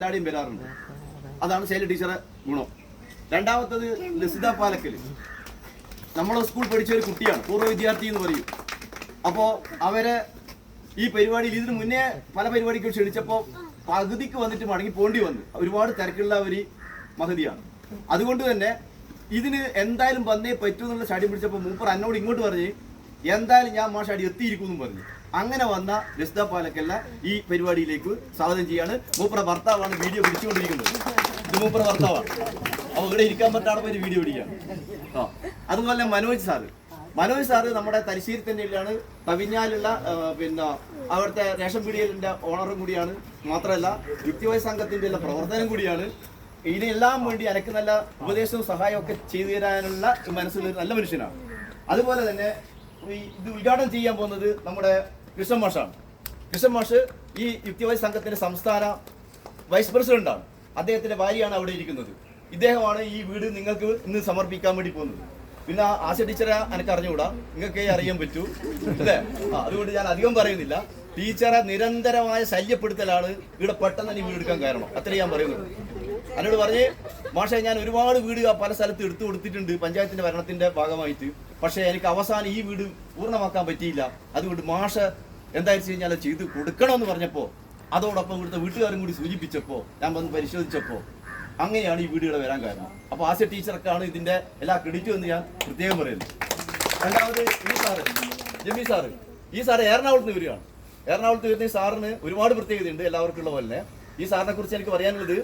എല്ലാവരുടെയും വരാറുണ്ട്. അതാണ് ശൈല ടീച്ചറെ ഗുണം. രണ്ടാമത്തത് ലസിത പാലക്കൽ നമ്മളെ സ്കൂൾ പഠിച്ച ഒരു കുട്ടിയാണ് പൂർവ വിദ്യാർത്ഥി എന്ന് പറയും. അപ്പോ അവരെ ഈ പരിപാടിയിൽ ഇതിന് മുന്നേ പല പരിപാടിക്കും ക്ഷണിച്ചപ്പോൾ പകുതിക്ക് വന്നിട്ട് മടങ്ങി പോണ്ടി വന്നു. ഒരുപാട് തിരക്കുള്ള ഒരു മഹതിയാണ്. അതുകൊണ്ട് തന്നെ ഇതിന് എന്തായാലും വന്നേ പറ്റൂ എന്നുള്ള ചടി പിടിച്ചപ്പോൾ മൂപ്പർ എന്നോട് ഇങ്ങോട്ട് പറഞ്ഞ് എന്തായാലും ഞാൻ മാഷ അടി എത്തിയിരിക്കും എന്നും പറഞ്ഞു. അങ്ങനെ വന്ന ലസിത പാലക്കല്ല ഈ പരിപാടിയിലേക്ക് സ്വാഗതം ചെയ്യാണ്. മൂപ്പറ ഭർത്താവാണ് വീഡിയോ പിടിച്ചുകൊണ്ടിരിക്കുന്നത്. ഇത് മൂപ്പറ ഭർത്താവാണ് അപ്പൊ ഇവിടെ ഇരിക്കാൻ പറ്റാതെ ഒരു വീഡിയോ പിടിക്കുകയാണ്. ആ അതുപോലെ മനോജ് സാറ്. മനോജ് സാറ് നമ്മുടെ തലശ്ശേരി തന്നെയാണ് തവിഞ്ഞാലുള്ള ആ, പിന്നെ അവിടുത്തെ റേഷൻ പീടിയലിന്റെ ഓണറും കൂടിയാണ്. മാത്രമല്ല യുക്തിവായ സംഘത്തിന്റെ ഉള്ള പ്രവർത്തനം കൂടിയാണ്. ഇതിനെല്ലാം വേണ്ടി എനിക്ക് നല്ല ഉപദേശവും സഹായവും ഒക്കെ ചെയ്തു തരാനുള്ള മനസ്സിലൊരു നല്ല മനുഷ്യനാണ്. അതുപോലെ തന്നെ ഇത് ഉദ്ഘാടനം ചെയ്യാൻ പോകുന്നത് നമ്മുടെ കൃഷ്ണൻ മാഷാണ്. കൃഷ്ണൻ മാഷ് ഈ യുക്തിവാദി സംഘത്തിന്റെ സംസ്ഥാന വൈസ് പ്രസിഡന്റാണ് അദ്ദേഹത്തിന്റെ ഭാര്യയാണ് അവിടെ ഇരിക്കുന്നത്. ഇദ്ദേഹമാണ് ഈ വീട് നിങ്ങൾക്ക് ഇന്ന് സമർപ്പിക്കാൻ വേണ്ടി പോകുന്നത്. പിന്നെ ആശ ടീച്ചറെ എനിക്ക് അറിഞ്ഞുകൂടാ? നിങ്ങൾക്ക് അറിയാൻ പറ്റൂ. അല്ലേ? അതുകൊണ്ട് ഞാൻ അധികം പറയുന്നില്ല. ടീച്ചറെ നിരന്തരമായ ശല്യപ്പെടുത്തലാണ് ഇവിടെ പെട്ടെന്ന് തന്നെ വീടെടുക്കാൻ കാരണം. അത്ര ഞാൻ പറയുന്നത് എന്നോട് പറഞ്ഞ് മാഷെ ഞാൻ ഒരുപാട് വീട് പല സ്ഥലത്ത് എടുത്തു കൊടുത്തിട്ടുണ്ട് പഞ്ചായത്തിന്റെ ഭരണത്തിന്റെ ഭാഗമായിട്ട്. പക്ഷേ എനിക്ക് അവസാനം ഈ വീട് പൂർണമാക്കാൻ പറ്റിയില്ല. അതുകൊണ്ട് മാഷ എന്താണെന്ന് വെച്ച് കഴിഞ്ഞാൽ ചെയ്ത് കൊടുക്കണമെന്ന് പറഞ്ഞപ്പോൾ അതോടൊപ്പം ഇവിടുത്തെ വീട്ടുകാരും കൂടി സൂചിപ്പിച്ചപ്പോൾ ഞാൻ വന്ന് പരിശോധിച്ചപ്പോൾ അങ്ങനെയാണ് ഈ വീടുകൾ വരാൻ കാരണം. അപ്പോൾ ആസ്യ ടീച്ചർക്കാണ് ഇതിന്റെ എല്ലാ ക്രെഡിറ്റും എന്ന് ഞാൻ പ്രത്യേകം പറയുന്നത്. രണ്ടാമത് ഈ സാറ് ജമി സാറ് ഈ സാറ് എറണാകുളത്ത് നിന്ന് വരികയാണ്. എറണാകുളത്ത് വരുന്ന ഈ സാറിന് ഒരുപാട് പ്രത്യേകതയുണ്ട് എല്ലാവർക്കും ഉള്ള പോലെ. ഈ സാറിനെ കുറിച്ച് എനിക്ക് പറയാനുള്ളത്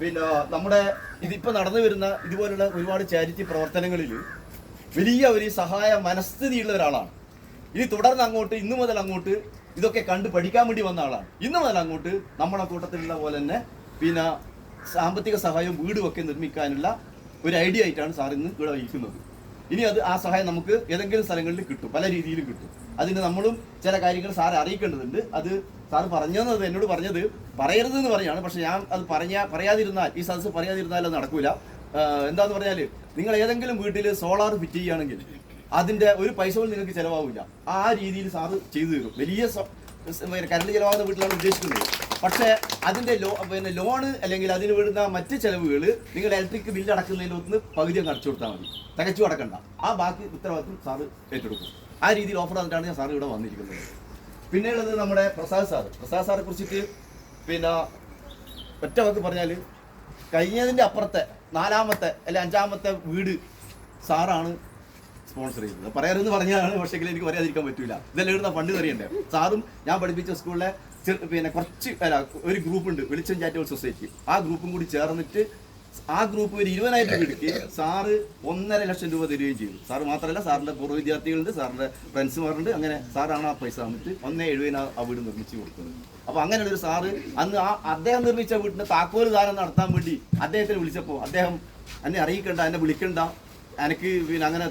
പിന്നെ നമ്മുടെ ഇതിപ്പോൾ നടന്നു വരുന്ന ഇതുപോലുള്ള ഒരുപാട് ചാരിറ്റി പ്രവർത്തനങ്ങളിൽ വലിയ ഒരു സഹായ മനസ്ഥിതിയുള്ള ഒരാളാണ്. ഇനി തുടർന്ന് അങ്ങോട്ട് ഇന്നു മുതൽ അങ്ങോട്ട് ഇതൊക്കെ കണ്ട് പഠിക്കാൻ വേണ്ടി വന്ന ആളാണ്. ഇന്നു മുതൽ അങ്ങോട്ട് നമ്മളെ കൂട്ടത്തിലുള്ള പോലെ തന്നെ പിന്നെ സാമ്പത്തിക സഹായവും വീടും ഒക്കെ നിർമ്മിക്കാനുള്ള ഒരു ഐഡിയ ആയിട്ടാണ് സാർ ഇന്ന് ഇവിടെ ഇരിക്കുന്നത്. ഇനി അത് ആ സഹായം നമുക്ക് ഏതെങ്കിലും സ്ഥലങ്ങളിൽ കിട്ടും പല രീതിയിലും കിട്ടും. അതിന് നമ്മളും ചില കാര്യങ്ങൾ സാർ അറിയിക്കേണ്ടതുണ്ട്. അത് സാർ പറഞ്ഞത് എന്നോട് പറഞ്ഞത് പറയരുത് എന്ന് പറയാണ്. പക്ഷെ ഞാൻ അത് പറഞ്ഞ പറയാതിരുന്നാൽ ഈ സദസ്സ് പറയാതിരുന്നാൽ അത് നടക്കൂല. എന്താന്ന് പറഞ്ഞാൽ നിങ്ങൾ ഏതെങ്കിലും വീട്ടിൽ സോളാർ ഫിറ്റ് ചെയ്യുകയാണെങ്കിൽ അതിന്റെ ഒരു പൈസ പോലും നിങ്ങൾക്ക് ചിലവാകില്ല ആ രീതിയിൽ സാറ് ചെയ്തു തരും. വലിയ കരണ്ട് ചിലവാകുന്ന വീട്ടിലാണ് ഉദ്ദേശിക്കുന്നത്. പക്ഷേ അതിന്റെ ലോ പിന്നെ ലോണ് അല്ലെങ്കിൽ അതിന് വിടുന്ന മറ്റ് ചെലവുകൾ നിങ്ങൾ ഇലക്ട്രിക് ബില്ല് അടക്കുന്നതിന് ഒന്ന് പകുതി അങ്ങ് അടച്ചു കൊടുത്താൽ മതി. തികച്ചു അടക്കണ്ട. ആ ബാക്കി ഉത്തരവാദിത്വം സാറ് ഏറ്റെടുക്കും. ആ രീതിയിൽ ഓഫർ തന്നിട്ടാണ് ഞാൻ സാർ ഇവിടെ വന്നിരിക്കുന്നത്. പിന്നെയുള്ളത് നമ്മുടെ പ്രസാദ് സാർ. പ്രസാദ് സാറെ കുറിച്ചിട്ട് പിന്നെ ഒറ്റ വാക്ക് പറഞ്ഞാൽ കഴിഞ്ഞതിന്റെ അപ്പുറത്തെ നാലാമത്തെ അല്ലെ അഞ്ചാമത്തെ വീട് സാറാണ് സ്പോൺസർ ചെയ്തത് പറയാറെന്ന് പറഞ്ഞാണ് പക്ഷേ എനിക്ക് പറയാതിരിക്കാൻ പറ്റില്ല ഇതെല്ലാം ഇടുന്ന ഫണ്ട് അറിയണ്ടേ സാറും ഞാൻ പഠിപ്പിച്ച സ്കൂളിലെ പിന്നെ കുറച്ച് അല്ല ഒരു ഗ്രൂപ്പ് ഉണ്ട് വെളിച്ചം ചാറ്റൽ സൊസൈറ്റി ആ ഗ്രൂപ്പും കൂടി ചേർന്നിട്ട് ആ ഗ്രൂപ്പ് ഒരു ഇരുപതിനായിരം രൂപ എടുക്കുകയും സാറ് ഒന്നര ലക്ഷം രൂപ തരികയും ചെയ്തു. സാറ് മാത്രമല്ല സാറിന്റെ പൂർവ വിദ്യാർത്ഥികളുണ്ട് സാറിന്റെ ഫ്രണ്ട്സുമാരുണ്ട്. അങ്ങനെ സാറാണ് ആ പൈസ തന്നിട്ട് ഒന്നേ എഴുപതിന് ആ വീട് നിർമ്മിച്ചു കൊടുത്തത് അപ്പൊ അങ്ങനെ ഒരു സാറ് അന്ന് ആ അദ്ദേഹം നിർമ്മിച്ച വീട്ടിന്റെ താക്കോൽ ദാനം നടത്താൻ വേണ്ടി അദ്ദേഹത്തിന് വിളിച്ചപ്പോൾ അദ്ദേഹം എന്നെ അറിയിക്കണ്ട എന്നെ വിളിക്കണ്ട എനിക്ക് പിന്നെ അങ്ങനെ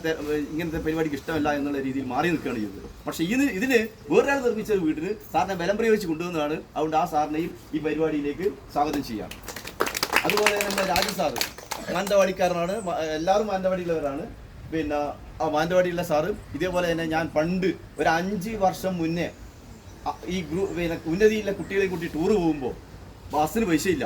ഇങ്ങനത്തെ പരിപാടിക്ക് ഇഷ്ടമല്ല എന്നുള്ള രീതിയിൽ മാറി നിൽക്കുകയാണ് ചെയ്തത്. പക്ഷെ ഇത് ഇതിന് വേറൊരാൾ നിർമ്മിച്ച ഒരു വീട്ടിന് സാറിനെ ബലം പ്രയോഗിച്ച് കൊണ്ടുവന്നതാണ്. അതുകൊണ്ട് ആ സാറിനെയും ഈ പരിപാടിയിലേക്ക് സ്വാഗതം ചെയ്യാം. അതുപോലെ നമ്മുടെ രാജു സാറ് മാനന്തവാടിക്കാരനാണ്. എല്ലാവരും മാനന്തവാടിയിലുള്ളവരാണ്. പിന്നെ ആ മാനന്തവാടിയിലുള്ള സാറ് ഇതേപോലെ തന്നെ ഞാൻ പണ്ട് ഒരു അഞ്ച് വർഷം മുന്നേ ഈ ഗ്രൂപ്പ് പിന്നെ ഉന്നതിയിലെ കുട്ടികളെ കൂട്ടി ടൂറ് പോകുമ്പോൾ ബസ്സിന് പൈസയില്ല.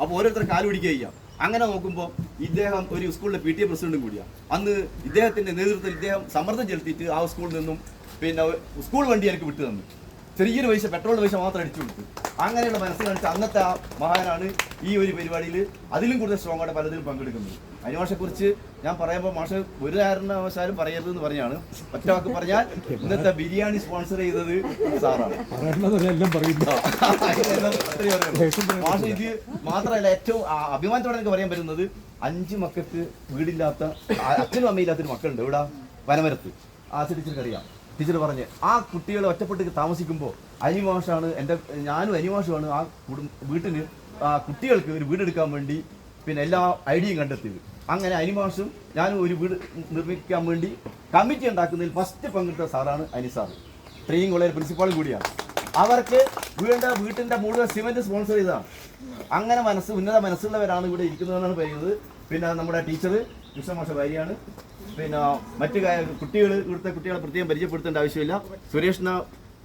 അപ്പോൾ ഓരോരുത്തർ കാൽ പിടിക്കുക അങ്ങനെ നോക്കുമ്പോൾ ഇദ്ദേഹം ഒരു സ്കൂളിലെ പി ടി എ പ്രസിഡന്റും കൂടിയാണ് അന്ന് ഇദ്ദേഹത്തിന്റെ നേതൃത്വത്തിൽ ഇദ്ദേഹം സമ്മർദ്ദം ചെലുത്തിയിട്ട് ആ സ്കൂളിൽ നിന്നും പിന്നെ സ്കൂൾ വണ്ടി എനിക്ക് വിട്ടു തന്നു. ചെറിയൊരു പൈസ പെട്രോൾ പൈസ മാത്രം അടിച്ചു കൊടുത്തു. അങ്ങനെയുള്ള മനസ്സിൽ കാണിച്ച അന്നത്തെ ആ മഹാനാണ് ഈ ഒരു പരിപാടിയിൽ അതിലും കൂടുതൽ സ്ട്രോങ് ആയിട്ട് പലതിലും പങ്കെടുക്കുന്നത്. അതിനുമാഷെ ഞാൻ പറയുമ്പോൾ മാഷ് ഒരു കാരണവശാലും പറയരുത് എന്ന് പറഞ്ഞാണ്. ഒറ്റ വാക്ക് പറഞ്ഞാൽ ഇന്നത്തെ ബിരിയാണി സ്പോൺസർ ചെയ്തത് സാറാണ്. മാഷ് ഇത് മാത്രമല്ല ഏറ്റവും അഭിമാനത്തോടെ എനിക്ക് പറയാൻ പറ്റുന്നത് അഞ്ച് മക്കൾക്ക് വീടില്ലാത്ത അച്ഛനും അമ്മയില്ലാത്തൊരു മക്കളുണ്ട്. ഇവിടെ വനമരത്ത്. ആ ടീച്ചർക്ക് അറിയാം. ടീച്ചർ പറഞ്ഞ് ആ കുട്ടികൾ ഒറ്റപ്പെട്ട് താമസിക്കുമ്പോൾ അനിമാഷാണ് എന്റെ ഞാനും അനിമാഷുമാണ് ആ വീട്ടിന് ആ കുട്ടികൾക്ക് ഒരു വീടെടുക്കാൻ വേണ്ടി പിന്നെ എല്ലാ ഐഡിയയും കണ്ടെത്തിയത്. അങ്ങനെ അനിമാഷും ഞാനും ഒരു വീട് നിർമ്മിക്കാൻ വേണ്ടി കമ്മിറ്റി ഉണ്ടാക്കുന്നതിൽ ഫസ്റ്റ് പങ്കെടുത്ത സാറാണ് അനിസാർ ട്രെയിനിങ് കോളേജ് പ്രിൻസിപ്പാളും കൂടിയാണ്. അവർക്ക് വീണ്ട വീട്ടിന്റെ മുഴുവൻ സിമെന്റ് സ്പോൺസർ ചെയ്തതാണ്. അങ്ങനെ മനസ്സ് ഉന്നത മനസ്സുള്ളവരാണ് ഇവിടെ ഇരിക്കുന്നതെന്നാണ് പറയുന്നത്. പിന്നെ നമ്മുടെ ടീച്ചർ കൃഷ്ണമാഷ ഭാര്യയാണ്. പിന്നെ മറ്റു കുട്ടികൾ ഇവിടുത്തെ കുട്ടികളെ പ്രത്യേകം പരിചയപ്പെടുത്തേണ്ട ആവശ്യമില്ല. സുരേഷിന